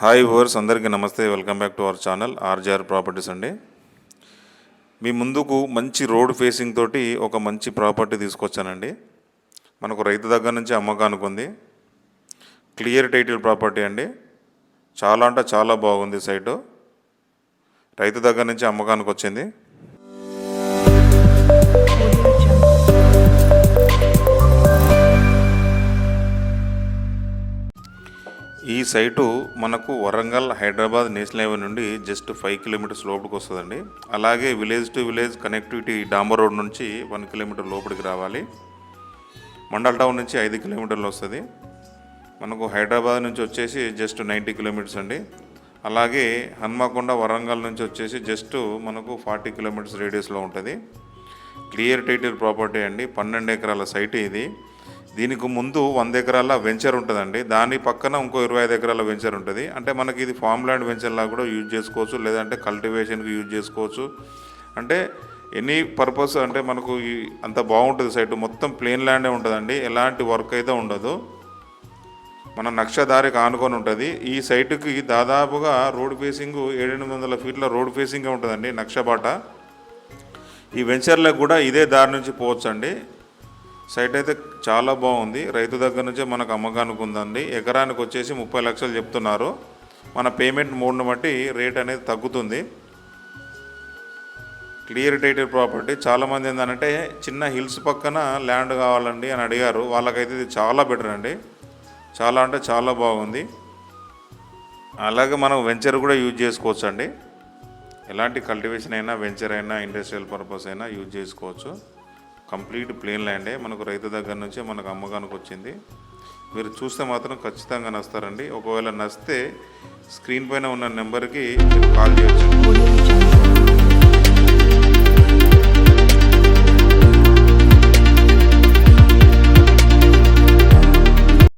Hi ఓవర్స్ అందరికీ నమస్తే. Welcome back to our channel RGR properties అండి. మీ ముందుకు మంచి రోడ్ ఫేసింగ్ తోటి ఒక మంచి ప్రాపర్టీ తీసుకొచ్చానండి. మనకు రైతు దగ్గర నుంచి అమ్మకానికి ఉంది క్లియర్ టైటిల్ ప్రాపర్టీ అండి. చాలా అంటే చాలా బాగుంది సైటు. రైతు దగ్గర నుంచి అమ్మకానికి వచ్చింది. ఈ సైటు మనకు వరంగల్ హైదరాబాద్ నేషనల్ హైవే నుండి జస్ట్ ఫైవ్ కిలోమీటర్స్ లోపలికి వస్తుందండి. అలాగే విలేజ్ టు విలేజ్ కనెక్టివిటీ డాంబర్ రోడ్ నుంచి వన్ కిలోమీటర్ లోపలికి రావాలి. మండల్ టౌన్ నుంచి ఐదు కిలోమీటర్లు వస్తుంది. మనకు హైదరాబాద్ నుంచి వచ్చేసి జస్ట్ నైంటీ కిలోమీటర్స్ అండి. అలాగే హన్మకొండ వరంగల్ నుంచి వచ్చేసి జస్ట్ మనకు ఫార్టీ కిలోమీటర్స్ రేడియస్లో ఉంటుంది. క్లియర్ టైటిల్ ప్రాపర్టీ అండి పన్నెండు ఎకరాల సైట్ ఇది. దీనికి ముందు వంద ఎకరాల వెంచర్ ఉంటుందండి. దాని పక్కన ఇంకో ఇరవై ఐదు ఎకరాల వెంచర్ ఉంటుంది. అంటే మనకి ఇది ఫామ్ ల్యాండ్ వెంచర్ లాగా కూడా యూజ్ చేసుకోవచ్చు. లేదంటే కల్టివేషన్కి యూజ్ చేసుకోవచ్చు. అంటే ఎనీ పర్పస్ అంటే మనకు ఈ అంత బాగుంటుంది సైట్ మొత్తం ప్లేన్ ల్యాండే ఉంటుందండి. ఎలాంటి వర్క్ అయితే ఉండదు. మన నక్షదారికి ఆనుకొని ఉంటుంది. ఈ సైటుకి దాదాపుగా రోడ్ ఫేసింగ్ ఏడెనిమిది వందల ఫీట్ల రోడ్ ఫేసింగ్ ఉంటుందండి నక్షబాట ఈ వెంచర్లకు కూడా ఇదే దారి నుంచి పోవచ్చు అండి సైట్ అయితే చాలా బాగుంది. రైతు దగ్గర నుంచే మనకు అమ్మకానికి ఉందండి. ఎకరానికి వచ్చేసి ముప్పై లక్షలు చెప్తున్నారు. మన పేమెంట్ మోడ్ని బట్టి రేట్ అనేది తగ్గుతుంది. క్లియర్ టైటెడ్ ప్రాపర్టీ. చాలామంది ఏంటంటే చిన్న హిల్స్ పక్కన ల్యాండ్ కావాలండి అని అడిగారు. వాళ్ళకైతే ఇది చాలా బెటర్ అండి. చాలా అంటే చాలా బాగుంది. అలాగే మనం వెంచర్ కూడా యూజ్ చేసుకోవచ్చు అండి ఎలాంటి కల్టివేషన్ అయినా వెంచర్ అయినా ఇండస్ట్రియల్ పర్పస్ అయినా యూజ్ చేసుకోవచ్చు. కంప్లీట్ ప్లేన్ ల్యాండే. మనకు రైతు దగ్గర నుంచే మనకు అమ్మకానికి వచ్చింది. మీరు చూస్తే మాత్రం ఖచ్చితంగా నస్తారండి. ఒకవేళ నస్తే స్క్రీన్ పైన ఉన్న నెంబర్కి మీరు కాల్ చేయొచ్చు.